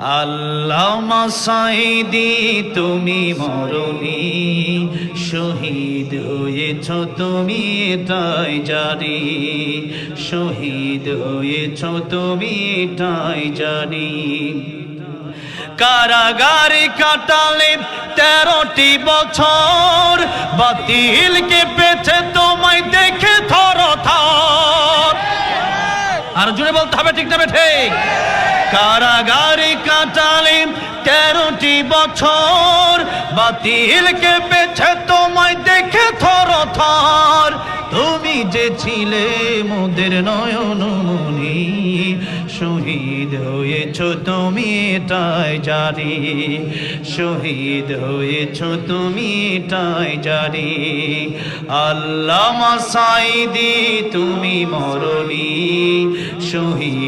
আল্লামা সাইদি তুমি মরণি। শহীদ হয়েছ তুমি, এটাই জানি। শহীদ হয়েছ তুমি, এটাই জানি। কারাগারে কাটালে তেরোটি বছর, বাতিল বাতিলকে পেছে তোমায় দেখে থর থর। আর জুড়ে বলতে হবে, ঠিক না ঠিক? কারাগারে কাটালে তেরোটি বছর। বাতিলকে পেছে তোমায় দেখে থর থর। তুমি যে ছিলে মোদের নয়নমণি শহীদ হয়েছ তুমি এটাই জানি শহীদ হয়েছ তুমি এটাই জানি আল্লামা সাইদি তুমি মরণি। শহীদ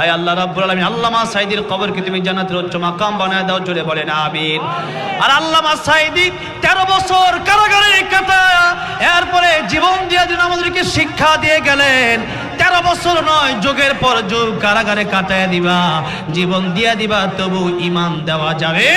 আয় আল্লাহ রাব্বুল আলামিন আল্লামা সাইদির কবরকে তুমি জান্নাতের উচ্চ মাকাম বানায় দাও, জোরে বলেন, আমিন। আর আল্লামা সাইদি তেরো বছর কারাগারে কাটায় এরপরে জীবন দিয়ে দিন আমাদেরকে শিক্ষা দিয়ে গেলেন। তেরো বছর নয়, যুগের পর যুগ কারাগারে কাটায় দিবা, জীবন দিয়ে দিবা, তবু ইমান দেওয়া যাবে।